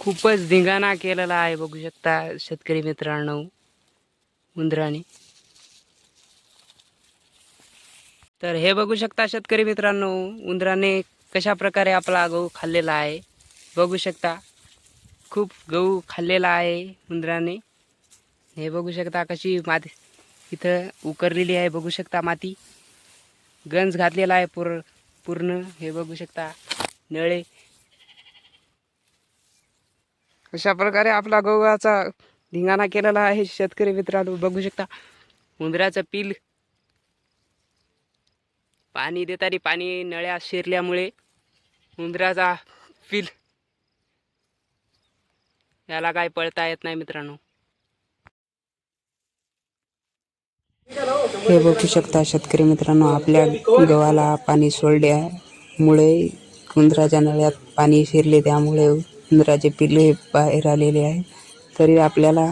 खूपच धिंगाणा केलेला आहे बघू शकता शेतकरी मित्रांनो उंदराने तर हे बघू शकता शेतकरी मित्रांनो उंदराने कशा प्रकारे आपला गहू खाल्लेला आहे बघू शकता. खूप गहू खाल्लेला आहे उंदराने हे बघू शकता कशी माती इथं उकरलेली आहे बघू शकता माती. गंज घातलेला आहे पूर पूर्ण. हे बघू शकता नळे अशा प्रकारे आपला गव्हाचा धिंगाणा केलेला आहे शेतकरी मित्रांनो. बघू शकता उंदराचं पील. पाणी देताना पाणी नळ्या शिरल्यामुळे उंदराचा पील. याला काय पळता येत नाही मित्रांनो. हे बघू शकता शेतकरी मित्रांनो आपल्या गव्हाला पाणी सोडल्यामुळे उंदराच्या नळ्यात पाणी शिरले त्यामुळे उंदराचे पिल्ले बाहेर आलेले आहे. तरी आपल्याला